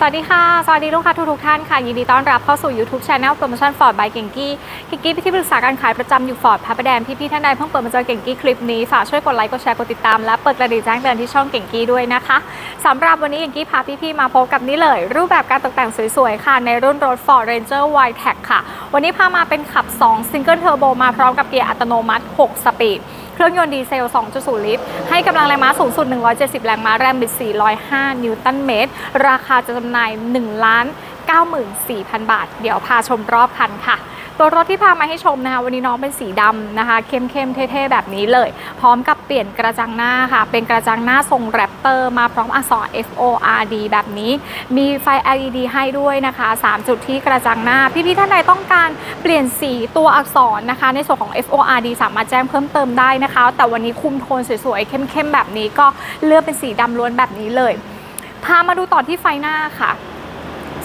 สวัสดีค่ะ สวัสดีลูกค้าทุกทุกท่านค่ะ ยินดีต้อนรับเข้าสู่ YouTube Channel โปรโมชั่น Ford by เก่งกี้เก่งกี้ที่ปรึกษาการขายประจำอยู่ Ford พระประแดงพี่ๆท่านใดเพิ่งเปิดมาเจอเก่งกี้คลิปนี้ ฝากช่วยกดไลค์ กดแชร์ กดติดตาม และเปิดกระดิ่งแจ้งเตือนที่ช่องเก่งกี้ด้วยนะคะสำหรับวันนี้เก่งกี้พาพี่ๆมาพบกับนี่เลย รูปแบบการตกแต่งสวยๆค่ะ ในรุ่นรถ Ford Ranger y t e c ค่ะ วันนี้พามาเป็นขับ 2 Single Turbo มาพร้อมกับเกียร์อัตโนมัติ 6 สปีด เครื่องยนต์ดีเซล 2.0 ลิตร ให้กำลังแรงม้าสูงสุด 170 แรงม้า แรงบิด 405 นิวตันเมตร ราคาจะจำหน่าย1ล้าน94,000 บาท เดี๋ยวพาชมรอบคันค่ะ ตัวรถที่พามาให้ชมนะคะวันนี้น้องเป็นสีดำนะคะ เข้มๆเท่ๆแบบนี้เลย พร้อมกับเปลี่ยนกระจังหน้าค่ะ เป็นกระจังหน้าทรงแรปเตอร์มาพร้อมอักษร F O R D แบบนี้ มีไฟ LED ให้ด้วยนะคะ 3 จุดที่กระจังหน้า พี่ๆท่านใดต้องการเปลี่ยนสีตัวอักษรนะคะ ในส่วนของ F O R D สามารถแจ้งเพิ่มเติมได้นะคะ แต่วันนี้คุมโทนสวยๆเข้มๆแบบนี้ก็เลือกเป็นสีดำล้วนแบบนี้เลย พามาดูต่อที่ไฟหน้าค่ะ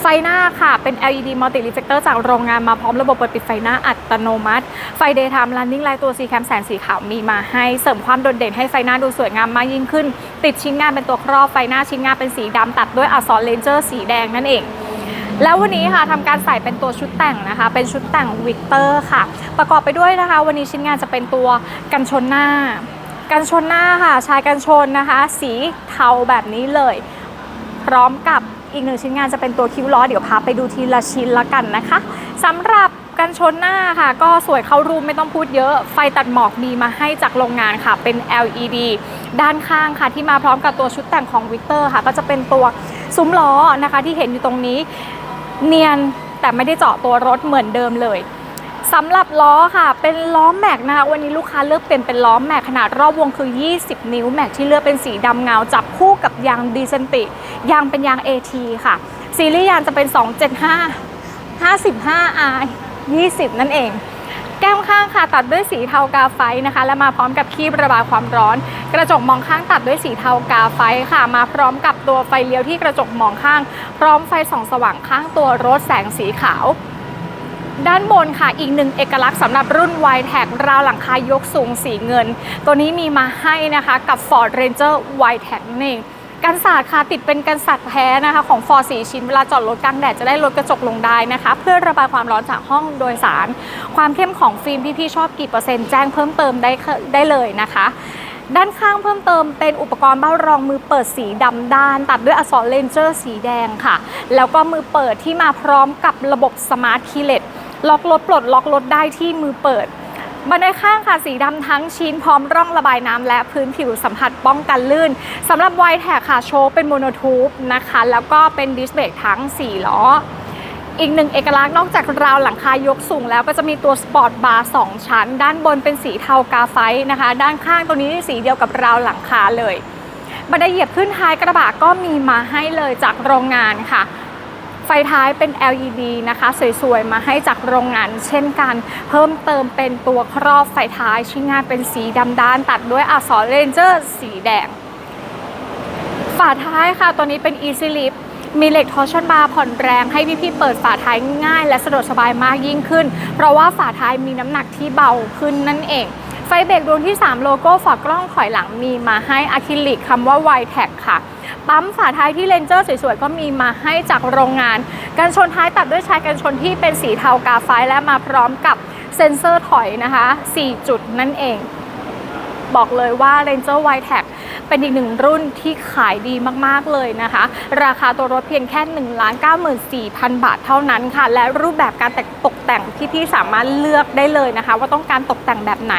ไฟหน้าค่ะ เป็น LED Multi Reflector จากโรงงานมาพร้อมระบบเปิดปิดไฟหน้าอัตโนมัติ ไฟ Daytime Running Light ตัว C Cam แสงสีขาวมีมาให้เสริมความโดดเด่นให้ไฟหน้าดูสวยงามมากยิ่งขึ้น ติดชิ้นงานเป็นตัวครอบไฟหน้าชิ้นงานเป็นสีดำตัดด้วยอักษรเลนเจอร์สีแดงนั่นเองแล้ววันนี้ค่ะทำการใส่เป็นตัวชุดแต่งนะคะ เป็นชุดแต่งวิกเตอร์ค่ะ ประกอบไปด้วยนะคะ วันนี้ชิ้นงานจะเป็นตัวกันชนหน้า กันชนหน้าค่ะ ชายกันชนนะคะ สีเทาแบบนี้เลย พร้อมกับ อีกหนึ่งชิ้นงานจะเป็นตัวคิ้วล้อเดี๋ยวพาไปดูทีละชิ้นละกันนะคะสำหรับกันชนหน้าค่ะ ก็สวยเข้ารูปไม่ต้องพูดเยอะ ไฟตัดหมอกมีมาให้จากโรงงานค่ะ เป็น LED ด้านข้างค่ะ ที่มาพร้อมกับตัวชุดแต่งของวิกเตอร์ค่ะ ก็จะเป็นตัวซุ้มล้อนะคะ ที่เห็นอยู่ตรงนี้ เนียนแต่ไม่ได้เจาะตัวรถเหมือนเดิมเลย สำหรับล้อค่ะ เป็นล้อแม็กนะคะ วันนี้ลูกค้าเลือกเป็นเป็นล้อแม็กขนาดรอบวงคือ 20 นิ้วแม็กที่เลือกเป็นสีดำเงา จับคู่กับยางดีเซนติ ยางเป็นยาง AT ค่ะ ซีรีส์ยางจะเป็น 275 55 R 20 นั่นเอง แก้มข้างค่ะตัดด้วยสีเทากาไฟนะคะ และมาพร้อมกับคีบระบายความร้อน กระจกมองข้างตัดด้วยสีเทากาไฟค่ะ มาพร้อมกับตัวไฟเลี้ยวที่กระจกมองข้าง พร้อมไฟส่องสว่างข้างตัวรถแสงสีขาว ด้านบนค่ะอีกหนึ่งเอกลักษณ์สำหรับรุ่น y t e c ราวหลังคายกสูงสีเงิน ตัวนี้มีมาให้นะคะกับ Ford Ranger y t e c นี่นเองกันศาสตร์ค่ะติดเป็นกันศาสตร์แท้นะคะของ Ford สีชิ้นเวลาจอดรถกลางแดดจะได้ลดกระจกลงได้นะคะ เพื่อระบายความร้อนจากห้องโดยสาร ความเข้มของฟิล์มที่พี่ชอบกี่เปอร์เซ็นต์แจ้งเพิ่มเติมได้ได้เลยนะคะด้านข้างเพิ่มเติมเป็นอุปกรณ์เบ้ารองมือเปิดสีดำด้าน ตัดด้วยอักษรเลนเจอร์สีแดงค่ะ แล้วก็มือเปิดที่มาพร้อมกับระบบสมาร์ทคีย์เลส ล็อกรถปลดล็อกรถได้ที่มือเปิดบันไดข้างค่ะสีดำทั้งชิ้นพร้อมร่องระบายน้ำและพื้นผิวสัมผัสป้องกันลื่นสำหรับไวแท็กค่ะโชว์เป็นโมโนทูบนะคะ แล้วก็เป็นดิสเบรกทั้ง 4 ล้อ อีกหนึ่งเอกลักษณ์นอกจากราวหลังคายกสูงแล้วก็จะมีตัวสปอร์ตบาร์2ชั้น ด้านบนเป็นสีเทากาไฟนะคะ ด้านข้างตัวนี้สีเดียวกับราวหลังคาเลยบันไดเหยียบขึ้นท้ายกระบะก็มีมาให้เลยจากโรงงานค่ะ ฟท้ายเป็น LED นะคะ สวยๆ มาให้จากโรงงานเช่นกัน เพิ่มเติมเป็นตัวครอบไฟท้ายชิ้นงานเป็นสีดำด้าน ตัดด้วยอักษรเรนเจอร์สีแดง ฝาท้ายค่ะ ตัวนี้เป็น Easy Lift มีเหล็กทอชันบาร์ผ่อนแรงให้พี่ๆเปิดฝาท้ายง่ายและสะดวกสบายมากยิ่งขึ้น เพราะว่าฝาท้ายมีน้ำหนักที่เบาขึ้นนั่นเองไฟเบรกดวงที่ 3 โลโก้ฝากล้องถอยหลังมีมาให้อะคริลิกคำว่า y t e c ค่ะ ปั๊มฝาท้ายที่เลนเจอร์สวยๆก็มีมาให้จากโรงงาน กันชนท้ายตัดด้วยชายกันชนที่เป็นสีเทากาไฟและมาพร้อมกับเซ็นเซอร์ถอยนะคะ 4 จุดนั่นเอง บอกเลยว่า Ranger y t e c เป็นอีกหนึ่งรุ่นที่ขายดีมากๆเลยนะคะ ราคาตัวรถเพียงแค่1 9 4 0 0 0 บาทเท่านั้นค่ะ และรูปแบบการแต่งตกแต่งที่พี่สามารถเลือกได้เลยนะคะ ว่าต้องการตกแต่งแบบไหน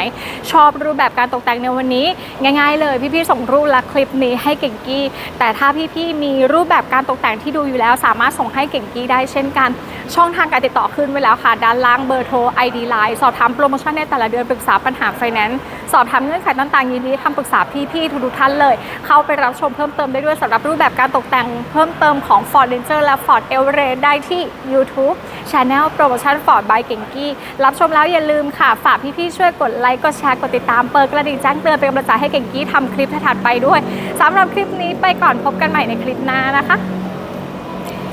ชอบรูปแบบการตกแต่งในวันนี้ ง่ายๆ เลยพี่ๆส่งรูปและคลิปนี้ให้เก่งกี้ แต่ถ้าพี่ๆมีรูปแบบการตกแต่งที่ดูอยู่แล้ว สามารถส่งให้เก่งกี้ได้เช่นกัน ช่องทางการติดต่อขึ้นไว้แล้วค่ะ ด้านล่างเบอร์โทร ID Line สอบถามโปรโมชั่นในแต่ละเดือนปรึกษาปัญหาไฟแนนซ์สอบถามเงื่อนไขต่างยินดีทำปรึกษาพี่ๆทุกท่านเลย เข้าไปรับชมเพิ่มเติมได้ด้วยสำหรับรูปแบบการตกแต่งเพิ่มเติมของ Ford Ranger และ Ford e v e r e s t ได้ที่ YouTube Channel โปรโมชั่น Ford by เก่งกี้รับชมแล้วอย่าลืมค่ะ ฝากพี่ๆช่วยกดไลค์กดแชร์กดติดตามเปิดกระดิ่งแจ้งเตือนเป็นกำลังใจให้เก่งกี้ทำคลิปถัดไปด้วยสำหรับคลิปนี้ไปก่อนพบกันใหม่ในคลิปหน้านะคะ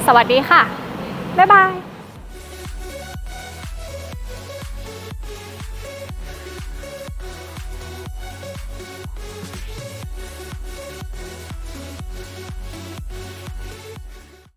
สวัสดีค่ะ บ๊ายบาย